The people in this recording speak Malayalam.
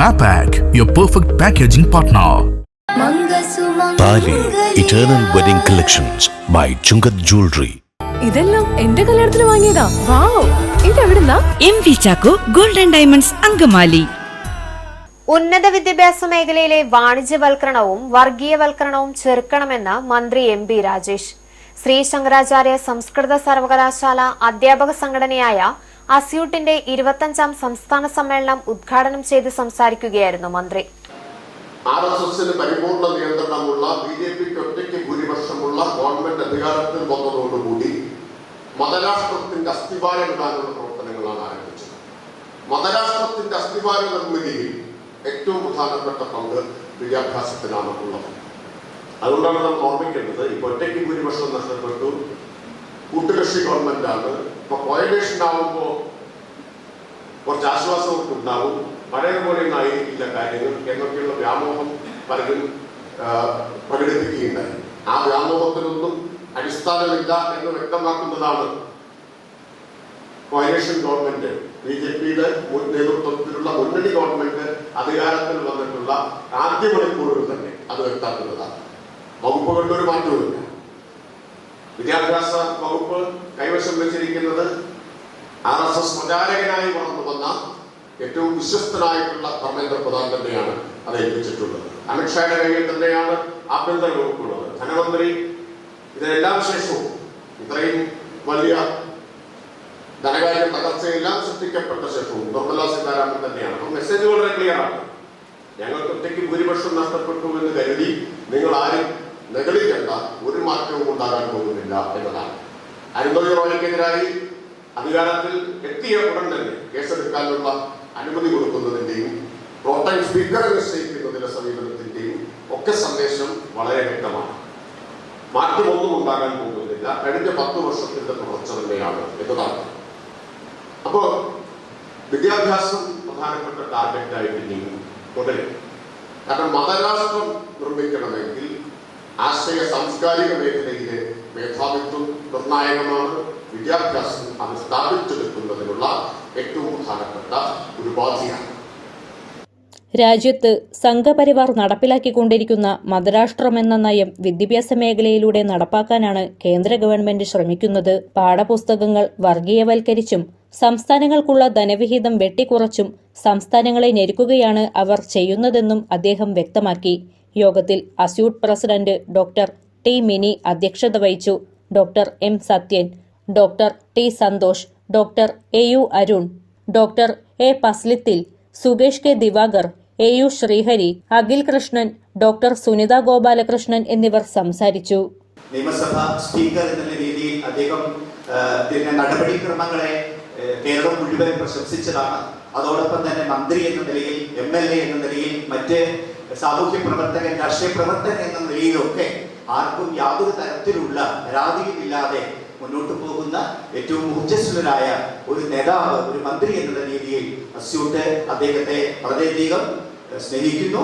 Mapac, your perfect packaging partner. Thali eternal wedding collections by Chungath jewellery ഇതെല്ലാം എന്റെ കല്യാണത്തിന് വാങ്ങിയതാ. Wow. ഇതെവിടുന്നാ? M V Chacko golden diamonds Angamaly. ഉന്നത വിദ്യാഭ്യാസ മേഖലയിലെ വാണിജ്യവൽക്കരണവും വർഗീയവൽക്കരണവും ചെറുക്കണമെന്ന് മന്ത്രി എം ബി രാജേഷ്. ശ്രീ ശങ്കരാചാര്യ സംസ്കൃത സർവകലാശാല അധ്യാപക സംഘടനയായ അസ്യൂട്ടിന്റെ ഇരുപത്തഞ്ചാം സംസ്ഥാന സമ്മേളനം ഉദ്ഘാടനം ചെയ്ത് സംസാരിക്കുകയായിരുന്നു മന്ത്രി. ആർ എസ് എസിന് പരിപൂർണ നിയന്ത്രണമുള്ള ബി ജെ പിക്ക് ഒറ്റയ്ക്ക് ഭൂരിപക്ഷമുള്ള ഗവൺമെന്റ് അധികാരത്തിൽ വന്നതോടുകൂടി മതരാഷ്ട്രത്തിന്റെ അസ്ഥിവാരം ഇടാനുള്ള പ്രവർത്തനങ്ങളാണ് ആരംഭിച്ചത്. മതരാഷ്ട്രത്തിന്റെ അസ്ഥിവാര നിർമ്മിതിയിൽ ഏറ്റവും പ്രധാനപ്പെട്ട പങ്ക് വിദ്യാഭ്യാസത്തിനാണ് ഉള്ളത്. അതുകൊണ്ടാണ് നമ്മൾ ഓർമ്മിക്കേണ്ടത് ഇപ്പൊ ഒറ്റയ്ക്ക് ഭൂരിപക്ഷം നഷ്ടപ്പെട്ടു കൂട്ടുകക്ഷി ഗവൺമെന്റാണ് ഇപ്പൊ കോയലേഷൻ ആവുമ്പോൾ കുറച്ച് ആശ്വാസമൊക്കെ ഉണ്ടാവും. പഴയ പോലെയൊന്നും ആയിരിക്കില്ല കാര്യങ്ങൾ. എന്നൊക്കെയുള്ള വ്യാമോഹം പലരും പ്രകടിപ്പിക്കുകയുണ്ടായി. ആ വ്യാമോഹത്തിനൊന്നും അടിസ്ഥാനമില്ല എന്ന് വ്യക്തമാക്കുന്നതാണ് കോയലേഷൻ ഗവൺമെന്റ് ബി ജെ പിയുടെ നേതൃത്വത്തിലുള്ള മുന്നണി ഗവൺമെന്റ് അധികാരത്തിൽ വന്നിട്ടുള്ള ആദ്യ മണിക്കൂറുകൾ തന്നെ അത് വ്യക്തമാക്കുന്നതാണ്. വകുപ്പുകളുടെ ഒരു മാറ്റവുമില്ല. വിദ്യാഭ്യാസ വകുപ്പ് കൈവശം വെച്ചിരിക്കുന്നത് ആർ എസ് എസ് പ്രചാരകനായി വളർന്നു വന്ന ഏറ്റവും വിശ്വസ്തനായിട്ടുള്ള ധർമ്മേന്ദ്ര പ്രധാൻ തന്നെയാണ് അത് ഏൽപ്പിച്ചിട്ടുള്ളത്. അമിത്ഷായുടെ കയ്യിൽ തന്നെയാണ് ആഭ്യന്തര വകുപ്പുള്ളത്. ധനമന്ത്രി ഇതിനെല്ലാം ശേഷവും ഇത്രയും വലിയ ധനകാര്യ തകർച്ചയെല്ലാം സൃഷ്ടിക്കപ്പെട്ട ശേഷവും നിർമ്മലാ സീതാരാമൻ തന്നെയാണ്. അപ്പം മെസ്സേജ് വളരെ ക്ലിയർ ആണ്. ഞങ്ങൾക്ക് ഒറ്റയ്ക്ക് ഭൂരിപക്ഷം നഷ്ടപ്പെട്ടു എന്ന് കരുതി നിങ്ങൾ ആരും നെഗളിക്കേണ്ട ഒരു മാറ്റവും ഉണ്ടാകാൻ പോകുന്നില്ല എന്നതാണ്. അരുന്ധതി റോയക്കെതിരായി അധികാരത്തിൽ എത്തിയ ഉടൻ തന്നെ കേസെടുക്കാനുള്ള അനുമതി കൊടുക്കുന്നതിന്റെയും പ്രോട്ടൈം സ്പീക്കർ നിശ്ചയിക്കുന്നതിന്റെ സമീപനത്തിന്റെയും ഒക്കെ സന്ദേശം വളരെ വ്യക്തമാണ്. മാറ്റമൊന്നും ഉണ്ടാകാൻ പോകുന്നില്ല. കഴിഞ്ഞ പത്ത് വർഷത്തിന്റെ തുടർച്ച തന്നെയാണ് എന്നതാണ്. അപ്പോ വിദ്യാഭ്യാസം പ്രധാനപ്പെട്ട ടാർഗറ്റായിട്ട് ഇനി തുടരും. കാരണം മതരാഷ്ട്രം നിർമ്മിക്കണമെങ്കിൽ ആശയ സാംസ്കാരിക മേഖലയിലെ മേധാവിത്വം നിർണായകമാണ്. വിദ്യാഭ്യാസം അത് സ്ഥാപിച്ചെടുക്കുന്നതിനുള്ള ഏറ്റവും പ്രധാനപ്പെട്ട ഒരു ഉപാധിയാണ്. രാജ്യത്ത് സംഘപരിവാർ നടപ്പിലാക്കിക്കൊണ്ടിരിക്കുന്ന മതരാഷ്ട്രമെന്ന നയം വിദ്യാഭ്യാസ മേഖലയിലൂടെ നടപ്പാക്കാനാണ് കേന്ദ്ര ഗവൺമെന്റ് ശ്രമിക്കുന്നത്. പാഠപുസ്തകങ്ങൾ വർഗീയവൽക്കരിച്ചും സംസ്ഥാനങ്ങൾക്കുള്ള ധനവിഹിതം വെട്ടിക്കുറച്ചും സംസ്ഥാനങ്ങളെ ഞെരുക്കുകയാണ് അവർ ചെയ്യുന്നതെന്നും അദ്ദേഹം വ്യക്തമാക്കി. യോഗത്തിൽ അസ്യൂട്ട് പ്രസിഡന്റ് ഡോക്ടർ ടി മിനി അധ്യക്ഷത വഹിച്ചു. Doctor M Sathyan doctor T Santhosh doctor A U Arun doctor A പസ്ലിത്തിൽ Sukesh K Divakar A U Sreehari Akhil Krishnan doctor Sunitha Gopalakrishnan എന്നിവർ സംസാരിച്ചു. നിയമസഭ സ്പീക്കർ എന്നുള്ള രീതിയിൽ അദ്ദേഹം നടപടിക്രമങ്ങളെ കേരളം മുഴുവൻ പ്രശംസിച്ചതാണ്. അതോടൊപ്പം തന്നെ മന്ത്രി എന്ന നിലയിൽ എം എൽ എ എന്ന നിലയിൽ മറ്റ് സാമൂഹ്യ പ്രവർത്തകൻ രാഷ്ട്രീയ പ്രവർത്തകൻ എന്ന നിലയിലൊക്കെ ആർക്കും യാതൊരു തരത്തിലുള്ള പരാതിയുമില്ലാതെ മുന്നോട്ട് പോകുന്ന ഏറ്റവും ഊർജസ്വലരായ ഒരു നേതാവ് ഒരു മന്ത്രി എന്നുള്ള രീതിയിൽ അസ്യൂട്ട് അദ്ദേഹത്തെ വളരെയധികം സ്നേഹിക്കുന്നു.